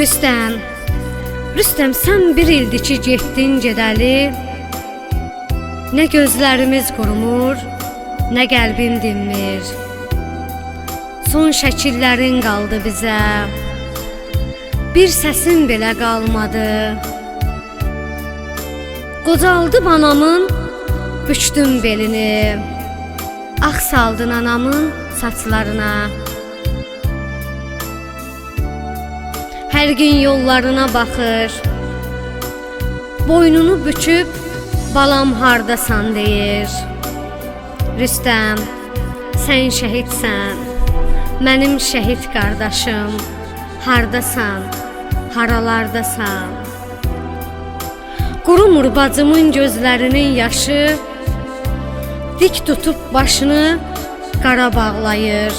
Rüstəm, Rüstəm sən bir ildir ki getdin gedəli. Nə gözlərimiz qurumur, nə qəlbim dinmir. Son şəkillərin qaldı bizə. Bir səsin belə qalmadı. Qocaldı anamın, bükdün belini. Ağ saldın anamın saçlarına. Hər gün yollarına baxır. Boynunu büküb balam hardasan deyir. Rüstəm, sən şəhidsən. Mənim şəhid qardaşım. Hardasan? Haralardasan? Qurumur bacımın gözlərinin yaşı. Dik tutub başını qara bağlayır.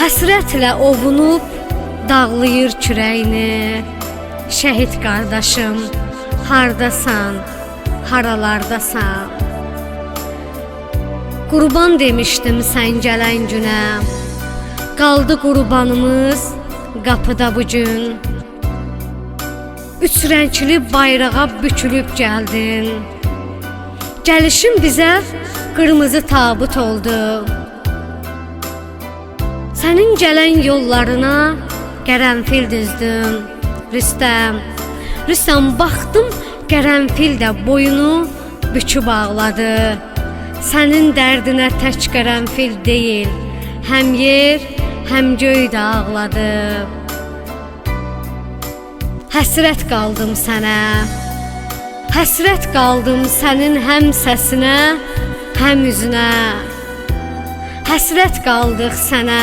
Həsrətlə ovunub dağlayır kürəyini. Şəhid qardaşım, hardasan? Haralardasan? Qurban demişdim sən gələn günə. Qaldı qurbanımız qapıda bu gün. Üç rəngli bayrağa bükülüb gəldin. Gəlişin bizə qırmızı tabut oldu. Sənin gələn yollarına qərənfil düzdüm. Rüstəm, Rüstəm baxdım, qərənfil də boyunu büküb ağladı. Sənin dərdinə tək qərənfil deyil, həm yer, həm göy də ağladı. Həsrət qaldım sənə. Həsrət qaldım sənin həm səsinə, həm üzünə. Həsrət qaldıq sənə.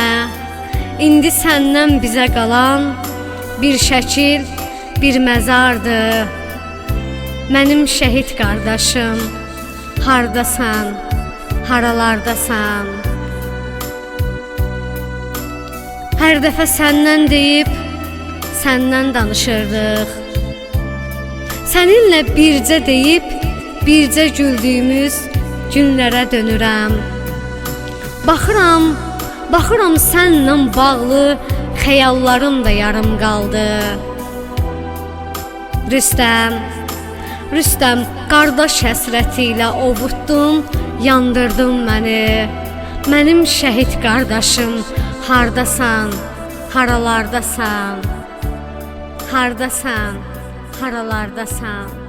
İndi səndən bizə qalan bir şəkil, bir məzardır. Mənim şəhid qardaşım, hardasan? Haralardasan? Hər dəfə səndən deyib səndən danışırdıq. Səninlə bircə deyib, bircə güldüyümüz günlərə dönürəm. Baxıram, baxıram sənlə bağlı xəyallarım da yarım qaldı. Rüstəm, Rüstəm qardaş həsrəti ilə ovutdun, yandırdın məni. Mənim şəhid qardaşım, hardasan? Haralardasan? Hardasan? Haralardasan?